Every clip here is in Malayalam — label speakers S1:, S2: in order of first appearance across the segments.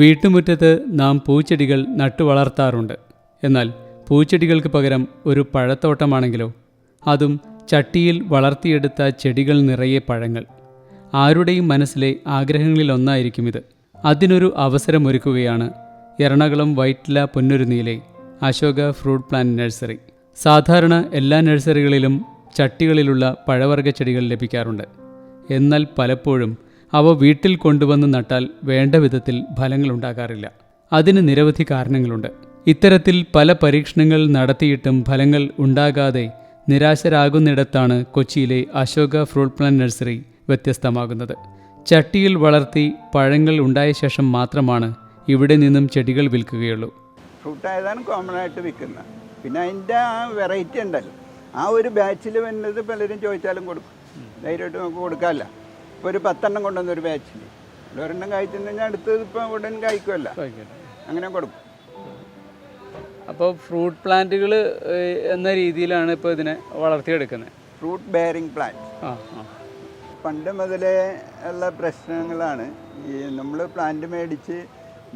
S1: വീട്ടുമുറ്റത്ത് നാം പൂച്ചെടികൾ നട്ടു വളർത്താറുണ്ട് എന്നാൽ പൂച്ചെടികൾക്ക് പകരം ഒരു പഴത്തോട്ടമാണെങ്കിലോ? അതും ചട്ടിയിൽ വളർത്തിയെടുത്ത ചെടികൾ നിറയെ പഴങ്ങൾ. ആരുടെയും മനസ്സിലെ ആഗ്രഹങ്ങളിലൊന്നായിരിക്കും ഇത്. അതിനൊരു അവസരമൊരുക്കുകയാണ് എറണാകുളം വൈറ്റ്ല പൊന്നുരുന്നിയിലെ അശോക ഫ്രൂട്ട് പ്ലാന്റ് നഴ്സറി. സാധാരണ എല്ലാ നഴ്സറികളിലും ചട്ടികളിലുള്ള പഴവർഗ ചെടികൾ ലഭിക്കാറുണ്ട്. എന്നാൽ പലപ്പോഴും അവ വീട്ടിൽ കൊണ്ടുവന്ന് നട്ടാൽ വേണ്ട വിധത്തിൽ ഫലങ്ങൾ ഉണ്ടാകാറില്ല. അതിന് നിരവധി കാരണങ്ങളുണ്ട്. ഇത്തരത്തിൽ പല പരീക്ഷണങ്ങൾ നടത്തിയിട്ടും ഫലങ്ങൾ ഉണ്ടാകാതെ നിരാശരാകുന്നിടത്താണ് കൊച്ചിയിലെ അശോക ഫ്രൂട്ട് പ്ലാൻ നഴ്സറി വ്യത്യസ്തമാകുന്നത്. ചട്ടിയിൽ വളർത്തി പഴങ്ങൾ ഉണ്ടായ ശേഷം മാത്രമാണ് ഇവിടെ നിന്നും ചെടികൾ വിൽക്കുകയുള്ളൂ.
S2: ഫ്രൂട്ട് ആയതാണ് കോമൺ ആയിട്ട് വിൽക്കുന്നത്. പിന്നെ അതിന്റെ ആ വെറൈറ്റി ഉണ്ടല്ലോ. ആ ഒരു ബാച്ചിൽ വരുന്നത് പലരും ചോദിച്ചാലും കൊടുക്കും. ധൈര്യമായിട്ട് നമുക്ക് കൊടുക്കാമല്ല. ഇപ്പോൾ ഒരു പത്തെണ്ണം കൊണ്ടുവന്ന ഒരു ബാച്ചിൽ ഒരെണ്ണം കഴിച്ചെന്ന് കഴിഞ്ഞാൽ അടുത്തത് ഇപ്പോൾ ഉടൻ കഴിക്കുമല്ല അങ്ങനെ കൊടുക്കും.
S1: അപ്പോൾ ഫ്രൂട്ട് പ്ലാന്റുകൾ എന്ന രീതിയിലാണ് ഇപ്പോൾ ഇതിനെ വളർത്തിയെടുക്കുന്നത്.
S2: ഫ്രൂട്ട് ബെയറിംഗ് പ്ലാന്റ് പണ്ട് മുതലേ ഉള്ള പ്രശ്നങ്ങളാണ് ഈ നമ്മൾ പ്ലാന്റ് മേടിച്ച്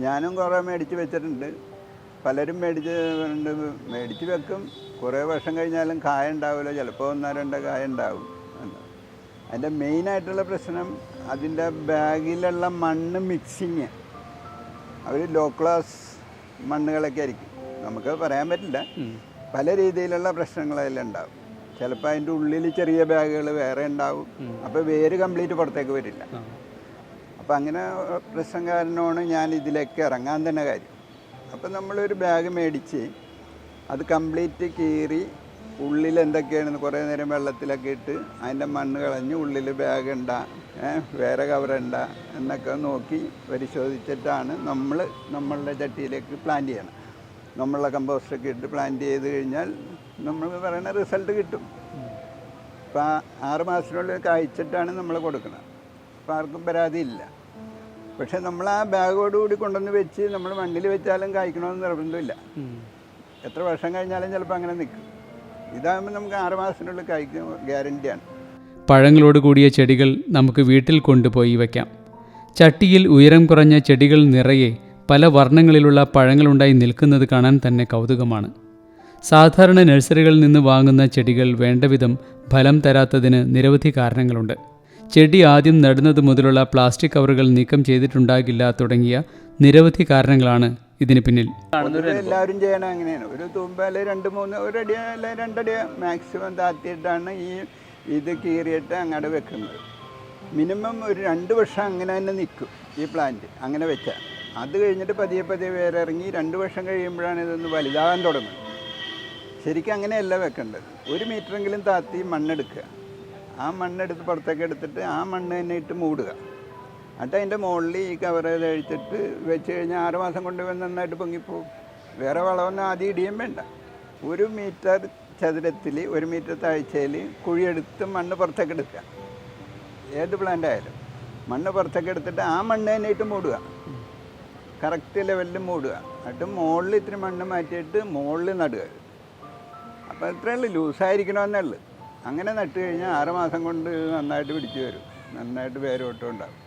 S2: ഞാനും കുറേ മേടിച്ച് വെച്ചിട്ടുണ്ട്. പലരും മേടിച്ച് മേടിച്ച് വെക്കും. കുറേ വർഷം കഴിഞ്ഞാലും കായ ഉണ്ടാവില്ല ചിലപ്പോൾ ഒന്നോ രണ്ടോ കായ ഉണ്ടാവും. അതിന്റെ മെയിനായിട്ടുള്ള പ്രശ്നം അതിന്റെ ബാഗിലുള്ള മണ്ണ് മിക്സിങ് അവർ ലോ ക്ലാസ് മണ്ണുകളൊക്കെ ആയിരിക്കും. നമുക്ക് പറയാൻ പറ്റില്ല. പല രീതിയിലുള്ള പ്രശ്നങ്ങൾ അതിലുണ്ടാവും ചിലപ്പോൾ അതിന്റെ ഉള്ളിൽ ചെറിയ ബാഗുകൾ വേറെ ഉണ്ടാവും. അപ്പോൾ വേര് കംപ്ലീറ്റ് പുറത്തേക്ക് വരില്ല. അപ്പോൾ അങ്ങനെ പ്രശ്നം കാരണമാണ് ഞാൻ ഇതിലേക്ക് ഇറങ്ങാൻ തന്നെ കാര്യം. അപ്പോൾ നമ്മളൊരു ബാഗ് മേടിച്ച് അത് കംപ്ലീറ്റ് കീറി ഉള്ളിൽ എന്തൊക്കെയാണെന്ന് കുറേ നേരം വെള്ളത്തിലൊക്കെ ഇട്ട് അതിന്റെ മണ്ണ് കളഞ്ഞ് ഉള്ളിൽ ബാഗ് ഉണ്ട വേറെ കവറുണ്ട എന്നൊക്കെ നോക്കി പരിശോധിച്ചിട്ടാണ് നമ്മൾ നമ്മളുടെ ചട്ടിയിലേക്ക് പ്ലാന്റ് ചെയ്യണം. നമ്മളുടെ കമ്പോസ്റ്റൊക്കെ ഇട്ട് പ്ലാന്റ് ചെയ്ത് കഴിഞ്ഞാൽ നമ്മൾ പറയുന്ന റിസൾട്ട് കിട്ടും. അപ്പോൾ ആ ആറ് മാസത്തിനുള്ളിൽ കായ്ച്ചിട്ടാണ് നമ്മൾ കൊടുക്കുന്നത് അപ്പോൾ ആർക്കും പരാതിയില്ല പക്ഷെ നമ്മൾ ആ ബാഗോട് കൂടി കൊണ്ടുവന്ന് വെച്ച് നമ്മൾ മണ്ണിൽ വെച്ചാലും കായ്ക്കണമെന്ന് നിർബന്ധമില്ല. എത്ര വർഷം കഴിഞ്ഞാലും ചിലപ്പോൾ അങ്ങനെ നിൽക്കും. ഇതാകുമ്പോൾ നമുക്ക് ആറ് മാസത്തിനുള്ളിൽ കായ്ക്കും ഗ്യാരണ്ടിയാണ്
S1: പഴങ്ങളോട് കൂടിയ ചെടികൾ നമുക്ക് വീട്ടിൽ കൊണ്ടുപോയി വയ്ക്കാം ചട്ടിയിൽ ഉയരം കുറഞ്ഞ ചെടികൾ നിറയെ പല വർണങ്ങളിലുള്ള പഴങ്ങളുണ്ടായി നിൽക്കുന്നത് കാണാൻ തന്നെ കൗതുകമാണ്. സാധാരണ നഴ്സറികളിൽ നിന്ന് വാങ്ങുന്ന ചെടികൾ വേണ്ടവിധം ഫലം തരാത്തതിന് നിരവധി കാരണങ്ങളുണ്ട്. ചെടി ആദ്യം നടുന്നത് മുതലുള്ള പ്ലാസ്റ്റിക് കവറുകൾ നീക്കം ചെയ്തിട്ടുണ്ടാകില്ല തുടങ്ങിയ നിരവധി കാരണങ്ങളാണ് ഇതിന് പിന്നിൽ.
S2: എല്ലാവരും ചെയ്യണം അങ്ങനെയാണ്. ഒരു തുമ്പൽ രണ്ട് മൂന്ന് ഒരടി അല്ലെ രണ്ടടി മാക്സിമം താത്തിയിട്ടാണ് ഈ ഇത് കീറിയിട്ട് അങ്ങോട്ട് വെക്കുന്നത്. മിനിമം ഒരു രണ്ട് വർഷം അങ്ങനെ തന്നെ നിൽക്കും ഈ പ്ലാന്റ് അങ്ങനെ വെച്ചാൽ. അത് കഴിഞ്ഞിട്ട് പതിയെ പതിയെ വേറെ ഇറങ്ങി രണ്ട് വർഷം കഴിയുമ്പോഴാണ് ഇതൊന്ന് വലുതാകാൻ തുടങ്ങുന്നത്. ശരിക്കും അങ്ങനെയല്ല വെക്കേണ്ടത്. ഒരു മീറ്ററെങ്കിലും താത്തി മണ്ണെടുക്കുക. ആ മണ്ണെടുത്ത് പുറത്തേക്ക് എടുത്തിട്ട് ആ മണ്ണ് തന്നെ ഇട്ട് മൂടുക. എന്നിട്ട് അതിന്റെ മുകളിൽ ഈ കവറേലഴിച്ചിട്ട് വെച്ച് കഴിഞ്ഞാൽ ആറ് മാസം കൊണ്ട് നന്നായിട്ട് പൊങ്ങിപ്പോവും. വേറെ വളമൊന്നും ആദ്യം ഇടിയും വേണ്ട. ഒരു മീറ്റർ ചതുരത്തിൽ ഒരു മീറ്റർ താഴ്ചയിൽ കുഴിയെടുത്ത് മണ്ണ് പുറത്തേക്ക് എടുക്കുക. ഏത് പ്ലാന്റ് ആയാലും മണ്ണ് പുറത്തേക്ക് എടുത്തിട്ട് ആ മണ്ണ് തന്നെ ഇട്ട് മൂടുക കറക്റ്റ് ലെവലിൽ മൂടുക. എന്നിട്ട് മുകളിൽ ഇത്തിരി മണ്ണ് മാറ്റിയിട്ട് മുകളിൽ നടുക. അപ്പോൾ ഇത്രയേ ഉള്ളൂ. ലൂസായിരിക്കണമെന്നേ ഉള്ളൂ. അങ്ങനെ നട്ട് കഴിഞ്ഞാൽ ആറ് മാസം കൊണ്ട് നന്നായിട്ട് പിടിച്ചു വരും. നന്നായിട്ട് വേരോട്ടം ഉണ്ടാവും.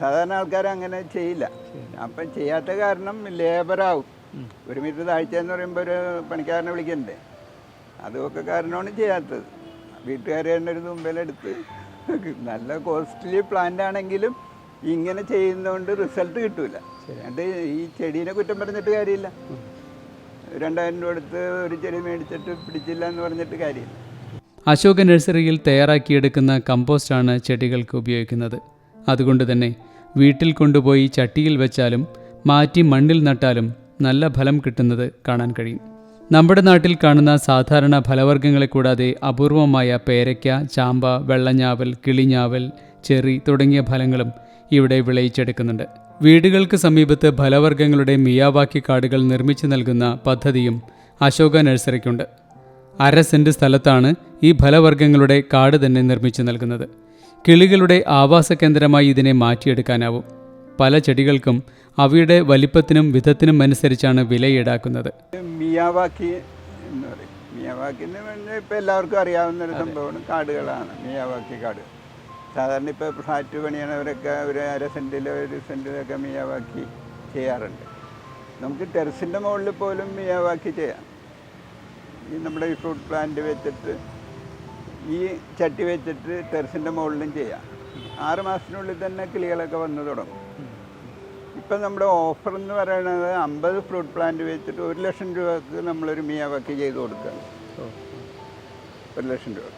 S2: സാധാരണ ആൾക്കാർ അങ്ങനെ ചെയ്യില്ല. അപ്പം ചെയ്യാത്ത കാരണം ലേബറാവും. ഒരു മീറ്റർ താഴ്ച എന്ന് പറയുമ്പോൾ ഒരു പണിക്കാരനെ വിളിക്കണ്ടേ? അതൊക്കെ കാരണമാണ് ചെയ്യാത്തത്. വീട്ടുകാരെ തന്നെ ഒരു തുമ്പലെടുത്ത് നല്ല കോസ്റ്റ്ലി പ്ലാന്റ് ആണെങ്കിലും ഇങ്ങനെ ചെയ്യുന്നതുകൊണ്ട് റിസൾട്ട് കിട്ടൂല. എന്നിട്ട് ഈ ചെടീനെ കുറ്റം പറഞ്ഞിട്ട് കാര്യമില്ല. രണ്ടായിരം രൂപ എടുത്ത് ഒരു ചെടി മേടിച്ചിട്ട് പിടിച്ചില്ല എന്ന് പറഞ്ഞിട്ട് കാര്യമില്ല.
S1: അശോക നഴ്സറിയിൽ തയ്യാറാക്കിയെടുക്കുന്ന കമ്പോസ്റ്റാണ് ചെടികൾക്ക് ഉപയോഗിക്കുന്നത്. അതുകൊണ്ട് തന്നെ വീട്ടിൽ കൊണ്ടുപോയി ചട്ടിയിൽ വെച്ചാലും മാറ്റി മണ്ണിൽ നട്ടാലും നല്ല ഫലം കിട്ടുന്നത് കാണാൻ കഴിയും. നമ്മുടെ നാട്ടിൽ കാണുന്ന സാധാരണ ഫലവർഗങ്ങളെ കൂടാതെ അപൂർവമായ പേരയ്ക്ക ചാമ്പ വെള്ളഞ്ഞാവൽ കിളിഞ്ഞാവൽ ചെറി തുടങ്ങിയ ഫലങ്ങളും ഇവിടെ വിളയിച്ചെടുക്കുന്നുണ്ട്. വീടുകൾക്ക് സമീപത്ത് ഫലവർഗങ്ങളുടെ മിയാവാക്കി കാടുകൾ നിർമ്മിച്ചു നൽകുന്ന പദ്ധതിയും അശോക നഴ്സറിക്കുണ്ട്. അര സെന്റ് സ്ഥലത്താണ് ഈ ഫലവർഗങ്ങളുടെ കാട് തന്നെ നിർമ്മിച്ചു നൽകുന്നത്. കിളികളുടെ ആവാസ കേന്ദ്രമായി ഇതിനെ മാറ്റിയെടുക്കാനാവും. പല ചെടികൾക്കും അവയുടെ വലിപ്പത്തിനും വിധത്തിനും അനുസരിച്ചാണ് വില ഈടാക്കുന്നത്
S2: മിയാവാക്കി എന്ന് പറയും. മിയാവാക്കി എന്ന് പറഞ്ഞാൽ ഇപ്പോൾ എല്ലാവർക്കും അറിയാവുന്ന ഒരു സംഭവമാണ്. കാടുകളാണ് മിയാവാക്കി കാട്. സാധാരണ ഇപ്പോൾ ഫ്ലാറ്റ് പണിയണവരൊക്കെ ഒരു അര സെന്റിലോ ഒരു സെന്റിലൊക്കെ മിയാവാക്കി ചെയ്യാറുണ്ട്. നമുക്ക് ടെറസിന്റെ മുകളിൽ പോലും മിയാവാക്കി ചെയ്യാം. ഈ നമ്മുടെ ഈ ഫ്രൂട്ട് പ്ലാന്റ് വെച്ചിട്ട് ഈ ചട്ടി വെച്ചിട്ട് ടെറസിന്റെ മുകളിലും ചെയ്യാം. ആറ് മാസത്തിനുള്ളിൽ തന്നെ കിളികളൊക്കെ വന്നു തുടങ്ങും. ഇപ്പം നമ്മുടെ ഓഫർ എന്ന് പറയുന്നത് അമ്പത് ഫ്രൂട്ട് പ്ലാന്റ് വെച്ചിട്ട് ഒരു ലക്ഷം രൂപക്ക് നമ്മളൊരു മിയാവാക്കി ചെയ്ത് കൊടുക്കുക ഒരു ലക്ഷം രൂപ.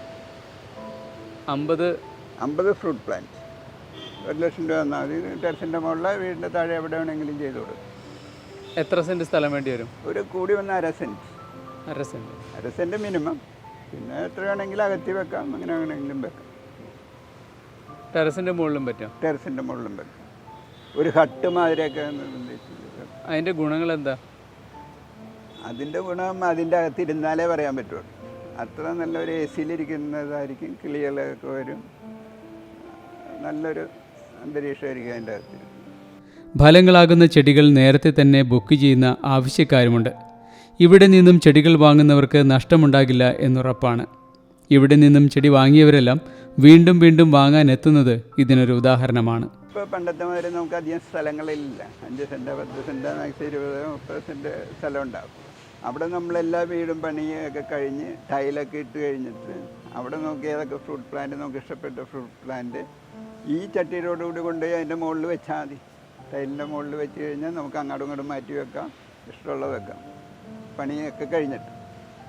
S1: അമ്പത്
S2: അമ്പത് ഫ്രൂട്ട് പ്ലാന്റ്. ഒരു ലക്ഷം രൂപ എന്നാൽ മതി. ടെറസിന്റെ മുകളിൽ വീടിന്റെ താഴെ എവിടെ വേണമെങ്കിലും ചെയ്ത് കൊടുക്കും.
S1: എത്ര സെന്റ് സ്ഥലം വേണ്ടി വരും?
S2: ഒരു കൂടി വന്ന അര സെന്റ്
S1: അര സെന്റ്
S2: അര സെന്റ് മിനിമം. പിന്നെ എത്ര വേണമെങ്കിലും അകത്തി വെക്കാം അങ്ങനെ അങ്ങനെങ്കിലും വെക്കാം.
S1: ടെറസിന്റെ മുകളിലും പറ്റും
S2: ടെറസിന്റെ മുകളിലും വെക്കാം. ഒരു ഹട്ട് മാതിരിയൊക്കെ നിർബന്ധിച്ച്.
S1: അതിന്റെ ഗുണങ്ങൾ എന്താ?
S2: അതിന്റെ ഗുണം അതിന്റെ അകത്തിരുന്നാലേ പറയാൻ പറ്റുള്ളൂ. അത്ര നല്ലൊരു എ സിയിലിരിക്കുന്നതായിരിക്കും കിളികളൊക്കെ വരും. നല്ലൊരു അന്തരീക്ഷമായിരിക്കും അതിന്റെ അകത്ത്.
S1: ഫലങ്ങളാകുന്ന ചെടികൾ നേരത്തെ തന്നെ ബുക്ക് ചെയ്യുന്ന ആവശ്യക്കാരുമുണ്ട്. ഇവിടെ നിന്നും ചെടികൾ വാങ്ങുന്നവർക്ക് നഷ്ടമുണ്ടാകില്ല എന്നുറപ്പാണ്. ഇവിടെ നിന്നും ചെടി വാങ്ങിയവരെല്ലാം വീണ്ടും വീണ്ടും വാങ്ങാൻ എത്തുന്നത് ഇതിനൊരു ഉദാഹരണമാണ്.
S2: ഇപ്പോൾ പണ്ടത്തെ മാതിരി നമുക്ക് അധികം സ്ഥലങ്ങളില്ല അഞ്ച് സെന്റ് പത്ത് സെന്റ് മാക്സിമം ഇരുപത് മുപ്പത് സെന്റ് സ്ഥലം ഉണ്ടാകും അവിടെ നമ്മളെല്ലാ വീടും പണിയൊക്കെ കഴിഞ്ഞ് ടൈലൊക്കെ ഇട്ട് കഴിഞ്ഞിട്ട് അവിടെ നോക്കി ഏതൊക്കെ ഫ്രൂട്ട് പ്ലാന്റ് നമുക്ക് ഇഷ്ടപ്പെട്ട ഫ്രൂട്ട് പ്ലാന്റ് ഈ ചട്ടിയിലോടുകൂടി കൊണ്ടുപോയി അതിന്റെ മുകളിൽ വെച്ചാൽ മതി. ടൈലിന്റെ മുകളിൽ വെച്ച് കഴിഞ്ഞാൽ നമുക്ക് അങ്ങോട്ടും ഇങ്ങോട്ടും മാറ്റി വെക്കാം. ഇഷ്ടമുള്ളത് വെക്കാം. പണിയൊക്കെ കഴിഞ്ഞിട്ട്.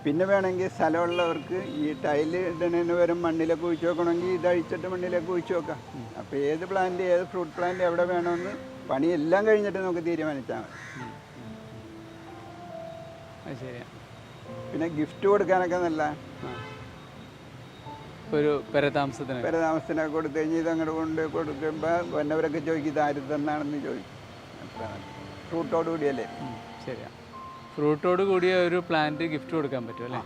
S2: പിന്നെ വേണമെങ്കിൽ സ്ഥലമുള്ളവർക്ക് ഈ ടൈൽ ഇടുന്നതിന് വരും മണ്ണിലേക്ക് കുഴിച്ച് വെക്കണമെങ്കിൽ ഇത് അഴിച്ചിട്ട് മണ്ണിലേക്ക് കുഴിച്ച് വെക്കാം. അപ്പോൾ ഏത് പ്ലാന്റ് ഏത് ഫ്രൂട്ട് പ്ലാന്റ് എവിടെ വേണമെന്ന് പണിയെല്ലാം കഴിഞ്ഞിട്ട് നമുക്ക് തീരുമാനിച്ചാൽ മതി. പിന്നെ ഗിഫ്റ്റ് കൊടുക്കാനൊക്കെ നല്ല
S1: ഒരു പെരതാമസത്തിന്.
S2: പരതാമസത്തിനൊക്കെ താമസത്തിനൊക്കെ കൊടുത്തു കഴിഞ്ഞ് ഇത് അങ്ങോട്ട് കൊണ്ട് കൊടുക്കുമ്പോൾ വന്നവരൊക്കെ ചോദിക്കും ഇത് ആര് തന്നാണെന്ന് ചോദിക്കും. ഫ്രൂട്ടോടുകൂടിയല്ലേ ശരിയാണ്
S1: ശരിയാ. ഫ്രൂട്ടോട് കൂടിയ ഒരു പ്ലാന്റ് ഗിഫ്റ്റ് കൊടുക്കാൻ പറ്റും അല്ലേ?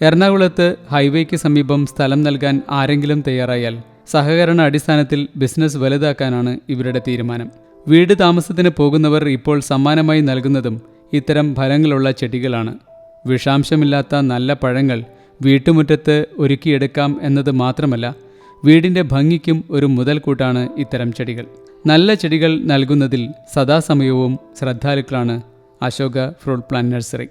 S1: എറണാകുളത്ത് ഹൈവേക്ക് സമീപം സ്ഥലം നൽകാൻ ആരെങ്കിലും തയ്യാറായാൽ സഹകരണ അടിസ്ഥാനത്തിൽ ബിസിനസ് വലുതാക്കാനാണ് ഇവരുടെ തീരുമാനം. വീട് താമസത്തിന് പോകുന്നവർ ഇപ്പോൾ സമ്മാനമായി നൽകുന്നതും ഇത്തരം ഫലങ്ങളുള്ള ചെടികളാണ്. വിഷാംശമില്ലാത്ത നല്ല പഴങ്ങൾ വീട്ടുമുറ്റത്ത് ഒരുക്കിയെടുക്കാം എന്നത് മാത്രമല്ല വീടിന്റെ ഭംഗിക്കും ഒരു മുതൽക്കൂട്ടാണ് ഇത്തരം ചെടികൾ. നല്ല ചെടികൾ നൽകുന്നതിൽ സദാസമയവും ശ്രദ്ധാലുക്കളാണ് അശോക ഫ്രൂട്ട് പ്ലാന്റ് നഴ്സറി.